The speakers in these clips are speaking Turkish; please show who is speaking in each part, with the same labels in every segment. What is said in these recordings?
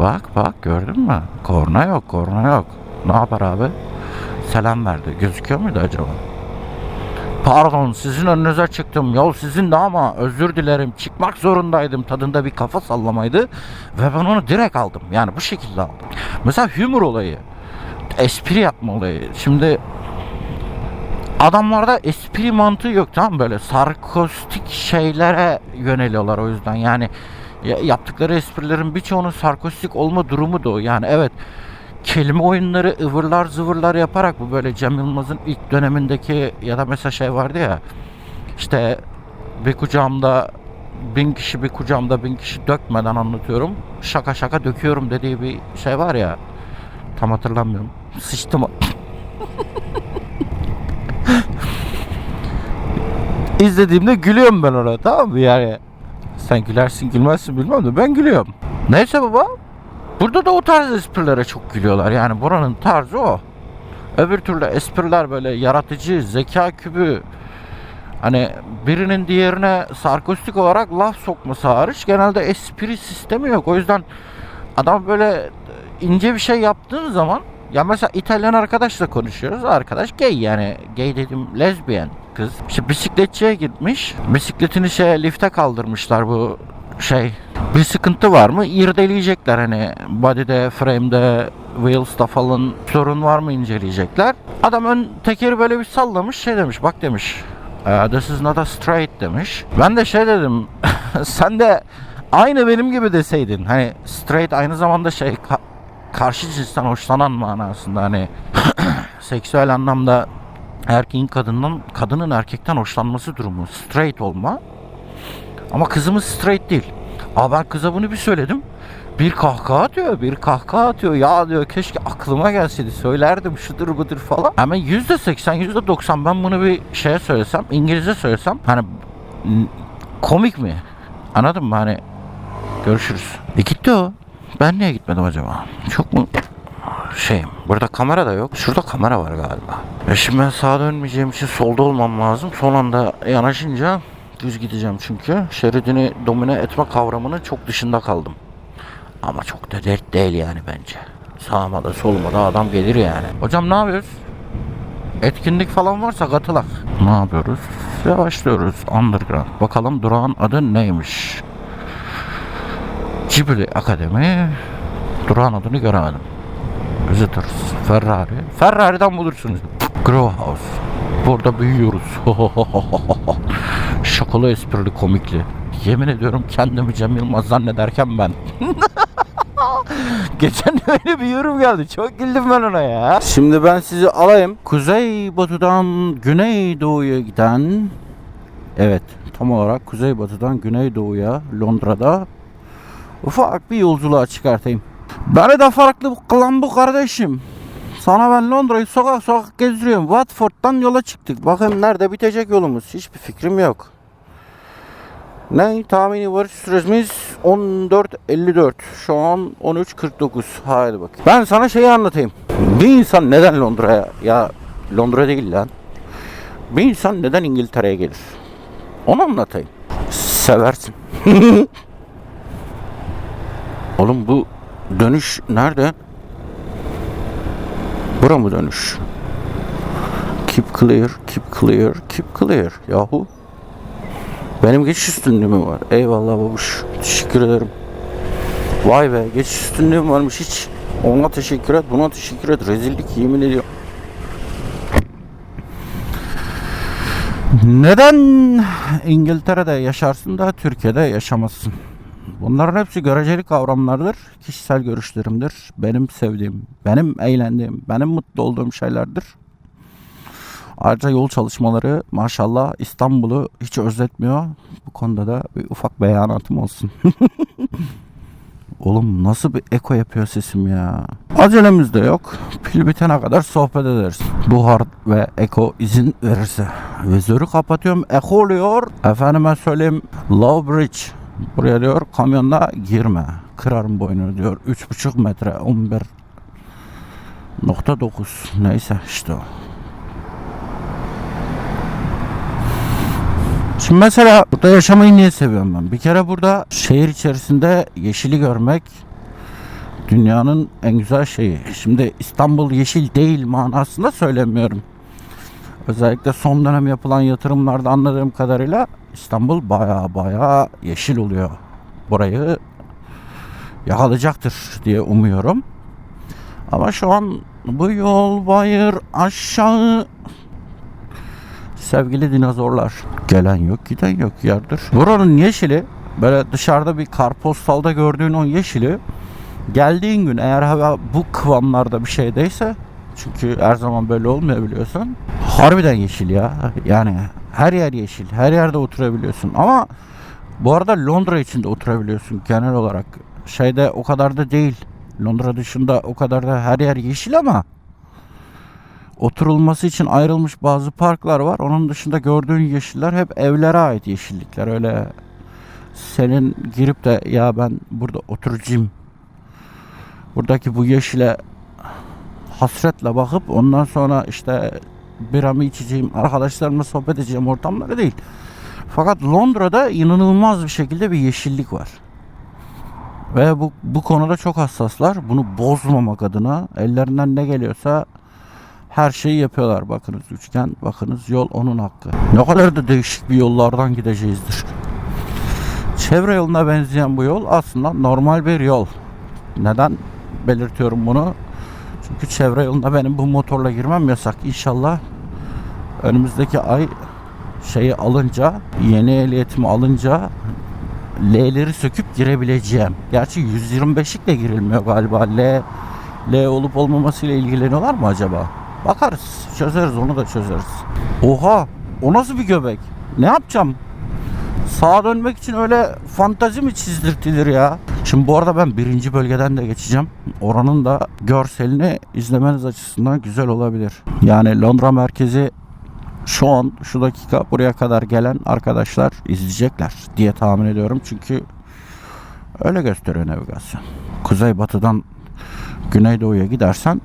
Speaker 1: Bak bak gördün mü? Korna yok korna yok. Ne yapar abi? Selam verdi. Gözüküyor muydu acaba? Pardon sizin önünüze çıktım. Yol sizin de ama özür dilerim. Çıkmak zorundaydım. Tadında bir kafa sallamaydı. Ve ben onu direkt aldım. Yani bu şekilde aldım. Mesela humor olayı. Espri yapma olayı. Şimdi adamlarda espri mantığı yok tamam böyle sarkostik şeylere yöneliyorlar o yüzden yani ya- yaptıkları esprilerin birçoğunun sarkostik olma durumu da o. Yani evet kelime oyunları ıvırlar zıvırlar yaparak bu böyle Cem Yılmaz'ın ilk dönemindeki ya da mesela şey vardı ya işte bir kucağımda bin kişi bir kucağımda bin kişi dökmeden anlatıyorum şaka şaka döküyorum dediği bir şey var ya tam hatırlamıyorum. Sıçtım izlediğimde gülüyorum ben ona tamam mı? Yani sen gülersin gülmezsin bilmem de ben gülüyorum. Neyse baba burada da o tarz esprilere çok gülüyorlar. Yani buranın tarzı o. Öbür türlü espriler böyle yaratıcı zeka kübü hani birinin diğerine sarkostik olarak laf sokması hariç genelde espri sistemi yok. O yüzden adam böyle ince bir şey yaptığın zaman ya mesela İtalyan arkadaşla konuşuyoruz. Arkadaş gay yani. Gay dedim lezbiyen kız. İşte bisikletçiye gitmiş. Bisikletini şey lifte kaldırmışlar bu şey. Bir sıkıntı var mı? İrdeleyecekler hani body'de, frame'de, wheels'ta falan sorun var mı inceleyecekler. Adam ön tekeri böyle bir sallamış şey demiş bak demiş. "Uh, This is not a straight demiş. Ben de şey dedim. sen de aynı benim gibi deseydin. Hani straight aynı zamanda şey karşı cinsten hoşlanan manasında hani seksüel anlamda erkeğin kadından kadının erkekten hoşlanması durumu straight olma ama kızımız straight değil. Aa ben kıza bunu bir söyledim. Bir kahkaha atıyor, bir kahkaha atıyor. Ya diyor keşke aklıma gelseydi söylerdim şudur budur falan. Ama yüzde seksen, yüzde doksan ben bunu bir şeye söylesem, İngilizce söylesem hani komik mi? Anladın mı? Hani görüşürüz. E gitti o. Ben niye gitmedim acaba? Çok mu şey burada kamera da yok. Şurada kamera var galiba. E şimdi ben sağa dönmeyeceğim için solda olmam lazım. Son anda yanaşınca düz gideceğim çünkü. Şeridini domine etme kavramının çok dışında kaldım. Ama çok da dert değil yani bence. Sağıma da soluma da adam gelir yani. Hocam ne yapıyoruz? Etkinlik falan varsa katılak. Ne yapıyoruz? Yavaşlıyoruz. Underground. Bakalım durağın adı neymiş? Ghibli Akademi durağın adını göremedim. Visitors, Ferrari. Ferrari'den bulursunuz. Grow House. Burada büyüyoruz. Şakalı esprili komikli. Yemin ediyorum kendimi Cem Yılmaz zannederken ben. Geçen öyle bir yorum geldi. Çok güldüm ben ona ya. Şimdi ben sizi alayım. Kuzey batıdan güney doğuya giden Evet tam olarak kuzey batıdan güney doğuya Londra'da ufak bir yolculuğa çıkartayım. Beni de farklı kılan bu kardeşim. Sana ben Londra'yı sokak sokak gezdiriyorum. Watford'dan yola çıktık. Bakın nerede bitecek yolumuz. Hiçbir fikrim yok. Ne tahmini varış süremiz 14.54. Şu an 13.49. Haydi bak. Ben sana şeyi anlatayım. Bir insan neden Londra'ya ya Londra değil lan. Bir insan neden İngiltere'ye gelir? Onu anlatayım. Seversin. Oğlum bu dönüş nerede? Bura mı dönüş? Keep clear, keep clear, keep clear. Yahu. Benim geçiş üstünlüğüm var. Eyvallah babuş. Teşekkür ederim. Vay be geçiş üstünlüğüm varmış hiç. Ona teşekkür et, buna teşekkür et. Rezillik yemin ediyorum. Neden İngiltere'de yaşarsın da Türkiye'de yaşamazsın? Bunların hepsi göreceli kavramlardır. Kişisel görüşlerimdir. Benim sevdiğim, benim eğlendiğim, benim mutlu olduğum şeylerdir. Ayrıca yol çalışmaları maşallah İstanbul'u hiç özletmiyor. Bu konuda da bir ufak beyanatım olsun. Oğlum nasıl bir eko yapıyor sesim ya. Acelemiz de yok. Pil bitene kadar sohbet ederiz. Buhar ve eko izin verirse. Vizörü kapatıyorum. Eko oluyor. Efendime söyleyeyim. Low Bridge. Buraya diyor kamyonla girme. Kırarım boynunu diyor. 3,5 metre 11.9 neyse işte o. Şimdi mesela burada yaşamayı niye seviyorum ben? Bir kere burada şehir içerisinde yeşili görmek dünyanın en güzel şeyi. Şimdi İstanbul yeşil değil manasında söylemiyorum. Özellikle son dönem yapılan yatırımlarda anladığım kadarıyla İstanbul baya baya yeşil oluyor. Burayı yakalayacaktır diye umuyorum. Ama şu an bu yol bayır aşağı sevgili dinozorlar. Gelen yok giden yok yardır. Buranın yeşili böyle dışarıda bir karpostalda gördüğün o yeşili geldiğin gün eğer hava bu kıvamlarda bir şeydeyse çünkü her zaman böyle olmuyor biliyorsun. Harbiden yeşil ya. Yani her yer yeşil. Her yerde oturabiliyorsun. Ama bu arada Londra içinde oturabiliyorsun genel olarak. Şeyde o kadar da değil. Londra dışında o kadar da her yer yeşil ama oturulması için ayrılmış bazı parklar var. Onun dışında gördüğün yeşiller hep evlere ait yeşillikler. Öyle senin girip de ya ben burada oturacağım. Buradaki bu yeşile hasretle bakıp ondan sonra işte biramı içeceğim, arkadaşlarımla sohbet edeceğim ortamları değil. Fakat Londra'da inanılmaz bir şekilde bir yeşillik var. Ve bu, bu konuda çok hassaslar. Bunu bozmamak adına ellerinden ne geliyorsa her şeyi yapıyorlar. Bakınız üçgen, bakınız yol onun hakkı. Ne kadar da değişik bir yollardan gideceğizdir. Çevre yoluna benzeyen bu yol aslında normal bir yol. Neden belirtiyorum bunu? Çünkü çevre yoluna benim bu motorla girmem yasak. İnşallah önümüzdeki ay şeyi alınca, yeni ehliyetimi alınca L'leri söküp girebileceğim. Gerçi 125'likle girilmiyor galiba. L L olup olmamasıyla ilgileniyorlar mı acaba? Bakarız. Çözeriz onu da çözeriz. Oha! O nasıl bir göbek? Ne yapacağım? Sağa dönmek için öyle fantazi mi çizdirtilir ya? Şimdi bu arada ben birinci bölgeden de geçeceğim. Oranın da görselini izlemeniz açısından güzel olabilir. Yani Londra merkezi şu an şu dakika buraya kadar gelen arkadaşlar izleyecekler diye tahmin ediyorum. Çünkü öyle gösteriyor navigasyon. Kuzey batıdan güneydoğuya gidersen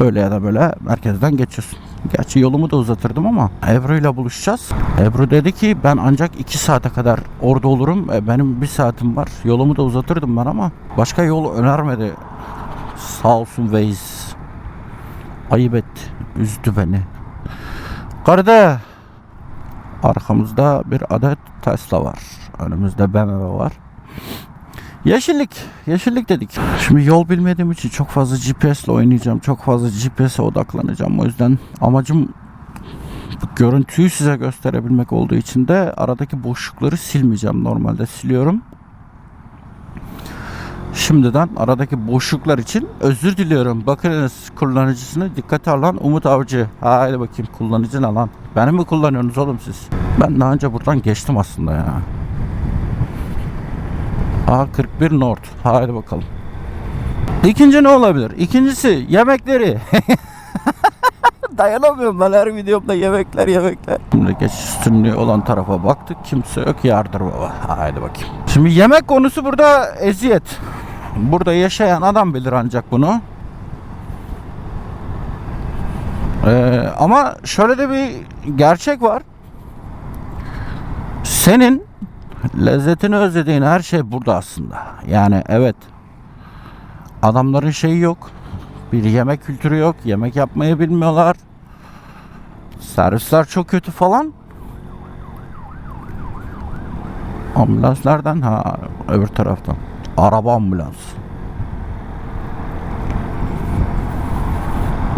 Speaker 1: öyle ya da böyle merkezden geçiyorsun. Gerçi yolumu da uzatırdım ama Ebru ile buluşacağız. Ebru dedi ki ben ancak 2 saate kadar orada olurum. E, benim bir saatim var. Yolumu da uzatırdım ben ama başka yol önermedi. Sağ olsun Waze. Ayıp etti. Üzdü beni. Karda arkamızda bir adet Tesla var. Önümüzde BMW var. Yeşillik, yeşillik dedik. Şimdi yol bilmediğim için çok fazla GPS ile oynayacağım. Çok fazla GPS'e odaklanacağım. O yüzden amacım görüntüyü size gösterebilmek olduğu için de aradaki boşlukları silmeyeceğim. Normalde siliyorum. Şimdiden aradaki boşluklar için özür diliyorum. Bakınız kullanıcısını dikkate alan Umut Avcı. Haydi bakayım kullanıcı ne lan? Beni mi kullanıyorsunuz oğlum siz? Ben daha önce buradan geçtim aslında ya. A41 North. Haydi bakalım. İkinci ne olabilir? İkincisi yemekleri. Dayanamıyorum ben her videomda yemekler yemekler. Şimdi geç üstünlüğü olan tarafa baktık. Kimse yok yardır baba. Haydi bakayım. Şimdi yemek konusu burada eziyet. Burada yaşayan adam bilir ancak bunu. Ee, ama şöyle de bir gerçek var. Senin lezzetini özlediğin her şey burada aslında. Yani evet adamların şeyi yok. Bir yemek kültürü yok. Yemek yapmayı bilmiyorlar. Servisler çok kötü falan. Ambulans nereden? Ha öbür taraftan. Araba ambulans.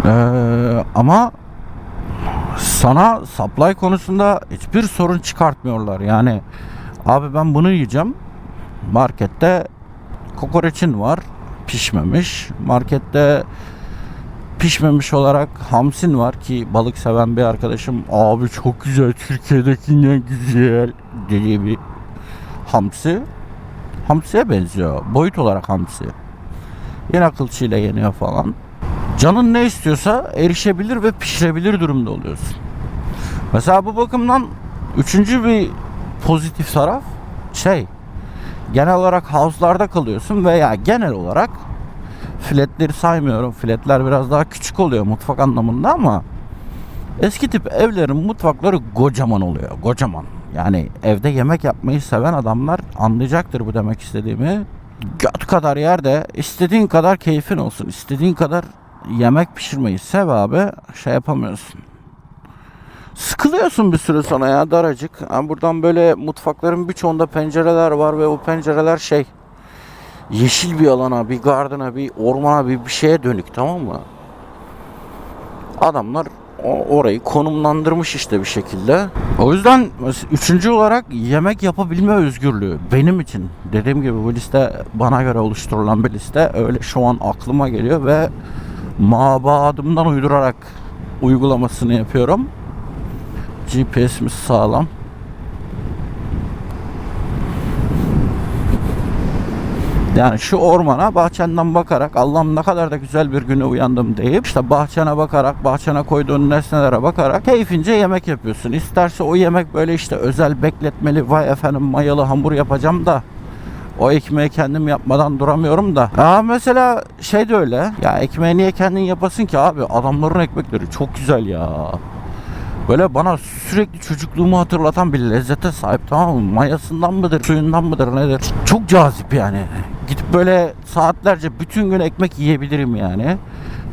Speaker 1: Ee, ama sana supply konusunda hiçbir sorun çıkartmıyorlar. Yani abi ben bunu yiyeceğim. Markette kokoreçin var. Pişmemiş. Markette pişmemiş olarak hamsin var ki balık seven bir arkadaşım abi çok güzel Türkiye'dekinden güzel dediği bir hamsi. Hamsiye benziyor. Boyut olarak hamsi. Yine kılçıyla yeniyor falan. Canın ne istiyorsa erişebilir ve pişirebilir durumda oluyorsun. Mesela bu bakımdan üçüncü bir pozitif taraf şey genel olarak havuzlarda kalıyorsun veya genel olarak filetleri saymıyorum. Filetler biraz daha küçük oluyor mutfak anlamında ama eski tip evlerin mutfakları kocaman oluyor. Kocaman. Yani evde yemek yapmayı seven adamlar anlayacaktır bu demek istediğimi. göt kadar yerde istediğin kadar keyfin olsun. istediğin kadar yemek pişirmeyi sev abi. Şey yapamıyorsun. Sıkılıyorsun bir süre sonra ya daracık. Ha, buradan böyle mutfakların birçoğunda pencereler var ve o pencereler şey yeşil bir alana, bir gardına, bir ormana, bir, bir şeye dönük tamam mı? Adamlar orayı konumlandırmış işte bir şekilde. O yüzden üçüncü olarak yemek yapabilme özgürlüğü benim için. Dediğim gibi bu liste bana göre oluşturulan bir liste. Öyle şu an aklıma geliyor ve mabadımdan uydurarak uygulamasını yapıyorum. GPS'imiz sağlam. Yani şu ormana bahçenden bakarak Allah'ım ne kadar da güzel bir güne uyandım deyip işte bahçene bakarak, bahçene koyduğun nesnelere bakarak keyfince yemek yapıyorsun. İsterse o yemek böyle işte özel bekletmeli, vay efendim mayalı hamur yapacağım da o ekmeği kendim yapmadan duramıyorum da. Aa mesela şey de öyle. Ya ekmeği niye kendin yapasın ki abi? Adamların ekmekleri çok güzel ya. Böyle bana sürekli çocukluğumu hatırlatan bir lezzete sahip tamam mı? Mayasından mıdır, suyundan mıdır nedir? Çok cazip yani. Gidip böyle saatlerce bütün gün ekmek yiyebilirim yani.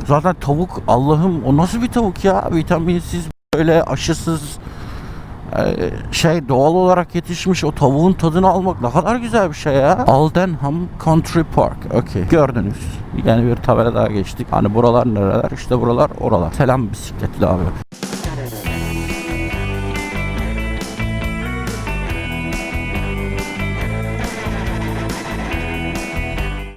Speaker 1: Zaten tavuk Allah'ım o nasıl bir tavuk ya? Vitaminsiz böyle aşısız e, şey doğal olarak yetişmiş o tavuğun tadını almak ne kadar güzel bir şey ya. Aldenham Country Park. Okey. Gördünüz. Yeni bir tabela daha geçtik. Hani buralar nereler? İşte buralar oralar. Selam bisikletli abi.